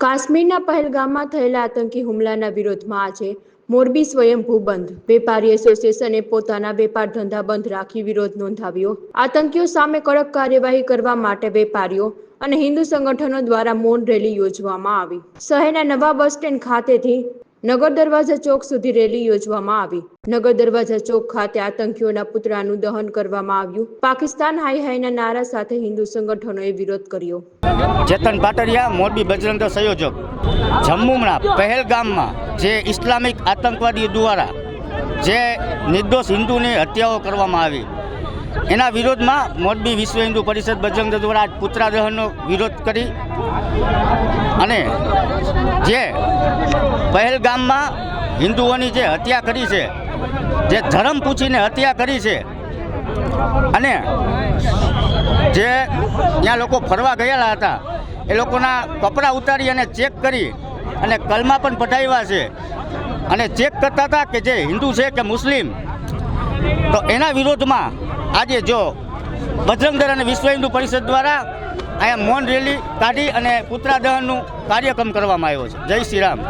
કાશ્મીરના પહેલગામમાં થયેલા આતંકી હુમલાના વિરોધમાં આજે મોરબી સ્વયંભૂ બંધ વેપારી એસોસિએશને પોતાના વેપાર ધંધા બંધ રાખી વિરોધ નોંધાવ્યો. આતંકીઓ સામે કડક કાર્યવાહી કરવા માટે વેપારીઓ અને હિન્દુ સંગઠનો દ્વારા મૌન રેલી યોજવામાં આવી. શહેરના નવા બસ સ્ટેન્ડ ખાતેથી નગર દરવાજા ચોક સુધી રેલી યોજવામાં આવી. નગર દરવાજા ચોક ખાતે આતંકીઓના પુતળાનું દહન કરવામાં આવ્યું. પાકિસ્તાન હાઈ હાઈના નારા સાથે હિન્દુ સંગઠનોએ વિરોધ કર્યો. ચેતન પાટડિયા મોરબી બજરંગ સંયોજક. જમ્મુના પહેલગામમાં જે ઇસ્લામિક આતંકવાદીઓ દ્વારા જે નિર્દોષ હિન્દુની હત્યાઓ કરવામાં આવી, એના વિરોધમાં મોરબી વિશ્વ હિન્દુ પરિષદ બજરંગ દ્વારા પુતળા દહનનો વિરોધ કરી અને જે પહેલગામમાં હિન્દુઓની જે હત્યા કરી છે, જે ધર્મ પૂછીને હત્યા કરી છે, અને જે ત્યાં લોકો ફરવા ગયેલા હતા, એ લોકોના કપડાં ઉતારી અને ચેક કરી અને કલમા પણ પઠાવ્યા છે. અને ચેક કરતા હતા કે જે હિન્દુ છે કે મુસ્લિમ, તો એના વિરોધમાં આજે જો બજરંગ અને વિશ્વ હિન્દુ પરિષદ દ્વારા અહીંયા મૌન રેલી કાઢી અને પુત્રા દહનનું કાર્યક્રમ કરવામાં આવ્યો છે. જય શ્રી રામ.